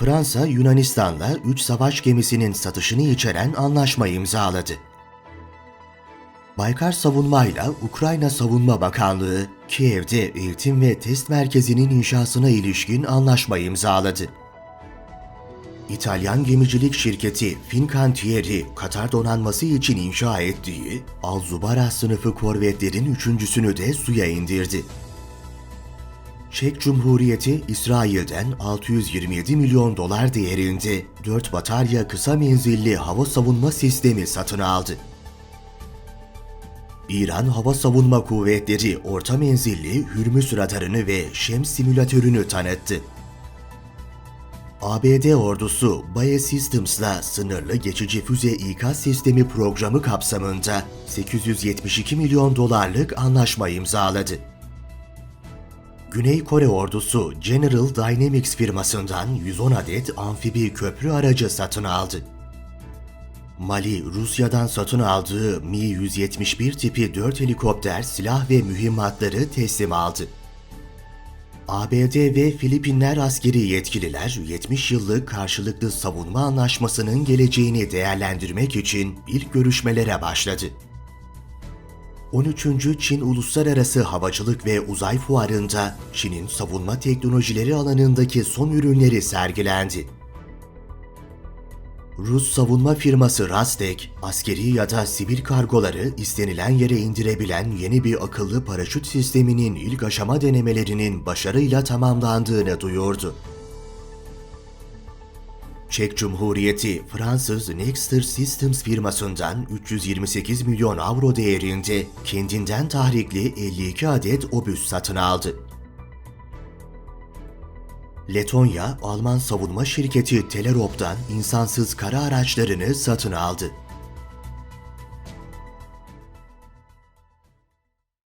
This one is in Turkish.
Fransa, Yunanistan'la 3 savaş gemisinin satışını içeren anlaşma imzaladı. Baykar Savunma'yla Ukrayna Savunma Bakanlığı, Kiev'de eğitim ve test merkezinin inşasına ilişkin anlaşma imzaladı. İtalyan gemicilik şirketi Fincantieri, Katar donanması için inşa ettiği Alzubara sınıfı korvetlerin üçüncüsünü de suya indirdi. Çek Cumhuriyeti, İsrail'den 627 milyon dolar değerinde 4 batarya kısa menzilli hava savunma sistemi satın aldı. İran Hava Savunma Kuvvetleri orta menzilli Hürmüz radarını ve Şems simülatörünü tanıttı. ABD ordusu Bae Systems'la sınırlı geçici füze ikaz sistemi programı kapsamında 872 milyon dolarlık anlaşma imzaladı. Güney Kore ordusu General Dynamics firmasından 110 adet amfibi köprü aracı satın aldı. Mali, Rusya'dan satın aldığı Mi-171 tipi 4 helikopter silah ve mühimmatları teslim aldı. ABD ve Filipinler askeri yetkililer 70 yıllık karşılıklı savunma anlaşmasının geleceğini değerlendirmek için ilk görüşmelere başladı. 13. Çin Uluslararası Havacılık ve Uzay Fuarı'nda Çin'in savunma teknolojileri alanındaki son ürünleri sergilendi. Rus savunma firması Rastek, askeri ya da sivil kargoları istenilen yere indirebilen yeni bir akıllı paraşüt sisteminin ilk aşama denemelerinin başarıyla tamamlandığını duyurdu. Çek Cumhuriyeti, Fransız Nexter Systems firmasından 328 milyon avro değerinde kendinden tahrikli 52 adet obüs satın aldı. Letonya, Alman savunma şirketi Telerop'tan insansız kara araçlarını satın aldı.